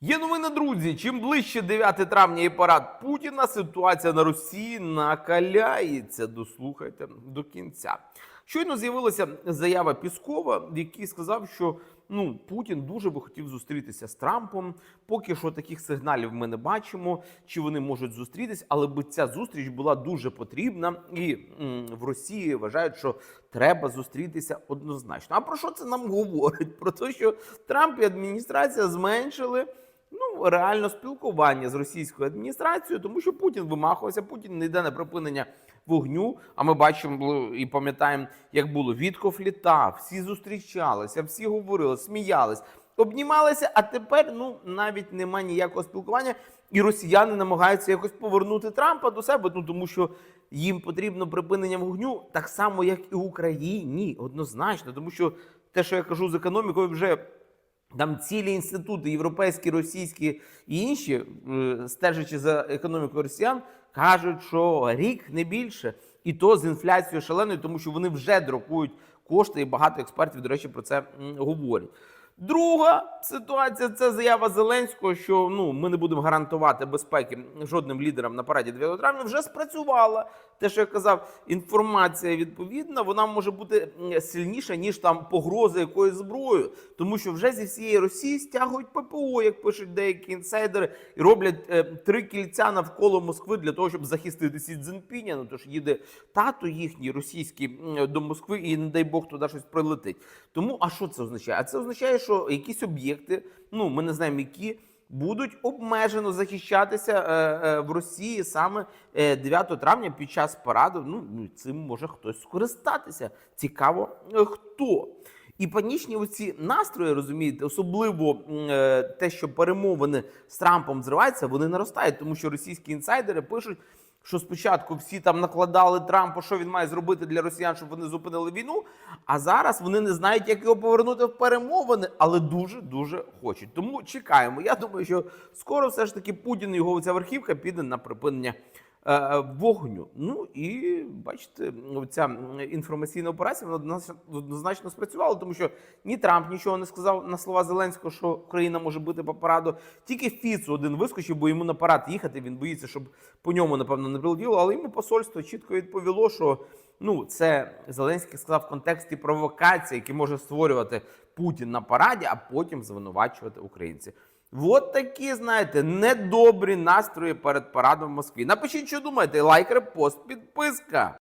Є новини, друзі. Чим ближче 9 травня і парад Путіна, ситуація на Росії накаляється. Дослухайте до кінця. Щойно з'явилася заява Піскова, в якій сказав, що ну Путін дуже би хотів зустрітися з Трампом. Поки що таких сигналів ми не бачимо, чи вони можуть зустрітись, але би ця зустріч була дуже потрібна, і м, в Росії вважають, що треба зустрітися однозначно. А про що це нам говорить? Про те, що Трамп і адміністрація зменшили реально спілкування з російською адміністрацією, тому що Путін вимахувався, Путін не йде на припинення вогню. А ми бачимо і пам'ятаємо, як було Вітков літав, всі зустрічалися, всі говорили, сміялись, обнімалися. А тепер ну навіть немає ніякого спілкування, і росіяни намагаються якось повернути Трампа до себе. Ну тому що їм потрібно припинення вогню, так само як і Україні, однозначно, тому що те, що я кажу з економікою, вже. Там цілі інститути, європейські, російські і інші, е, стежачи за економікою росіян, кажуть, що рік не більше, і то з інфляцією шаленою, тому що вони вже друкують кошти, і багато експертів, до речі, про це говорять. Друга ситуація це заява Зеленського, що ну ми не будемо гарантувати безпеки жодним лідерам на параді 9 травня. Вже спрацювала те, що я казав, інформація відповідна, вона може бути сильніша ніж там погроза якоюсь зброєю, тому що вже зі всієї Росії стягують ППО, як пишуть деякі інсайдери, і роблять е, три кільця навколо Москви для того, щоб захистити Сі Цзіньпіня. Ну тож їде тато їхній російський до Москви, і не дай Бог туди щось прилетить. Тому а що це означає? А це означає, що якісь об'єкти, ну ми не знаємо які. Будуть обмежено захищатися е, е, в Росії саме е, 9 травня під час параду. Ну ну, цим може хтось скористатися. Цікаво, е, хто. І панічні оці настрої, розумієте, особливо е, те, що перемовини з Трампом зриваються, вони наростають, тому що російські інсайдери пишуть, що спочатку всі там накладали Трампу, що він має зробити для росіян, щоб вони зупинили війну. А зараз вони не знають, як його повернути в перемовини, але дуже дуже хочуть. Тому чекаємо. Я думаю, що скоро все ж таки Путін і його ця верхівка піде на припинення вогню. Ну і бачите, ця інформаційна операція вона однозначно- спрацювала, тому що ні Трамп нічого не сказав на слова Зеленського, що Україна може бути по параду. Тільки Фіц один вискочив, бо йому на парад їхати. Він боїться, щоб по ньому напевно не прилетіло. Але йому посольство чітко відповіло, що ну це Зеленський сказав в контексті провокації, які може створювати Путін на параді, а потім звинувачувати українців. От такі, знаєте, недобрі настрої перед парадом в Москві. Напишіть, що думаєте, лайк, репост, підписка.